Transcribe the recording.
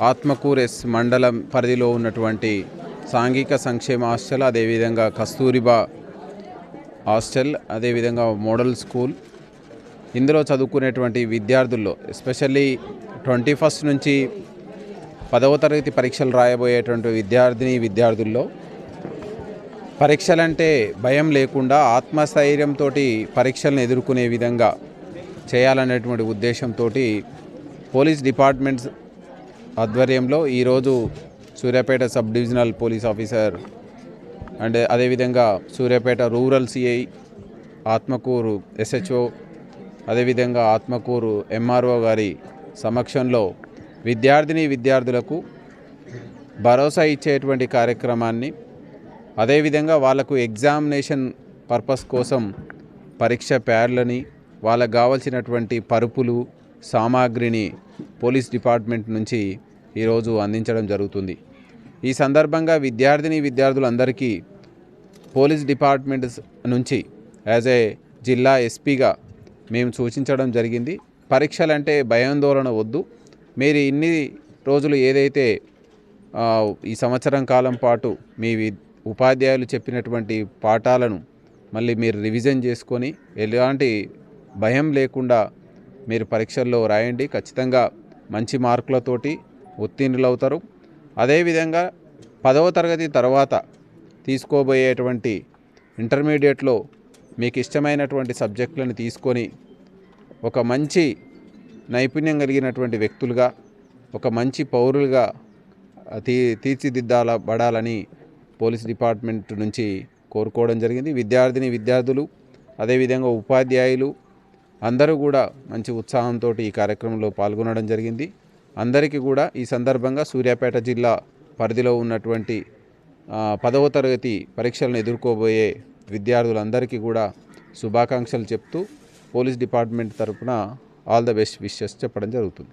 ఆత్మకూరెస్ మండలం పరిధిలో ఉన్నటువంటి సాంఘిక సంక్షేమ హాస్టల్ అదేవిధంగా కస్తూరిబా హాస్టల్ అదేవిధంగా మోడల్ స్కూల్. ఇందులో చదువుకునేటువంటి విద్యార్థుల్లో ఎస్పెషల్లీ ట్వంటీ ఫస్ట్ నుంచి పదవ తరగతి పరీక్షలు రాయబోయేటువంటి విద్యార్థిని విద్యార్థుల్లో పరీక్షలంటే భయం లేకుండా ఆత్మస్థైర్యంతో పరీక్షలను ఎదుర్కొనే విధంగా చేయాలనేటువంటి ఉద్దేశంతో పోలీస్ డిపార్ట్మెంట్స్ ఆధ్వర్యంలో ఈరోజు Suryapet sub divisional police officer and అదేవిధంగా Suryapet rural CI Atmakur SHO అదేవిధంగా ఆత్మకూరు ఎంఆర్ఓ గారి సమక్షంలో విద్యార్థిని విద్యార్థులకు భరోసా ఇచ్చేటువంటి కార్యక్రమాన్ని అదేవిధంగా వాళ్ళకు ఎగ్జామినేషన్ పర్పస్ కోసం పరీక్ష ప్యాడ్లని వాళ్ళకు కావలసినటువంటి పరుపులు సామాగ్రిని పోలీస్ డిపార్ట్మెంట్ నుంచి ఈరోజు అందించడం జరుగుతుంది. ఈ సందర్భంగా విద్యార్థిని విద్యార్థులందరికీ పోలీస్ డిపార్ట్మెంట్ నుంచి యాజ్ ఏ జిల్లా ఎస్పీగా మేము సూచించడం జరిగింది. పరీక్షలంటే భయాందోళన వద్దు. మీరు ఇన్ని రోజులు ఏదైతే ఈ సంవత్సరం కాలం పాటు మీ ఉపాధ్యాయులు చెప్పినటువంటి పాఠాలను మళ్ళీ మీరు రివిజన్ చేసుకొని ఎలాంటి భయం లేకుండా మీరు పరీక్షల్లో రాయండి. ఖచ్చితంగా మంచి మార్కులతోటి ఉత్తీర్ణులవుతారు. అదేవిధంగా పదవ తరగతి తర్వాత తీసుకోబోయేటువంటి ఇంటర్మీడియట్లో మీకు ఇష్టమైనటువంటి సబ్జెక్టులను తీసుకొని ఒక మంచి నైపుణ్యం కలిగినటువంటి వ్యక్తులుగా ఒక మంచి పౌరులుగా తీ తీర్చిదిద్దాల పడాలని పోలీస్ డిపార్ట్మెంట్ నుంచి కోరుకోవడం జరిగింది. విద్యార్థిని విద్యార్థులు అదేవిధంగా ఉపాధ్యాయులు అందరూ కూడా మంచి ఉత్సాహంతో ఈ కార్యక్రమంలో పాల్గొనడం జరిగింది. అందరికీ కూడా ఈ సందర్భంగా సూర్యాపేట జిల్లా పరిధిలో ఉన్నటువంటి పదవ తరగతి పరీక్షలను ఎదుర్కోబోయే విద్యార్థులందరికీ కూడా శుభాకాంక్షలు చెప్తూ పోలీస్ డిపార్ట్మెంట్ తరఫున ఆల్ ద బెస్ట్ విషెస్ చెప్పడం జరుగుతుంది.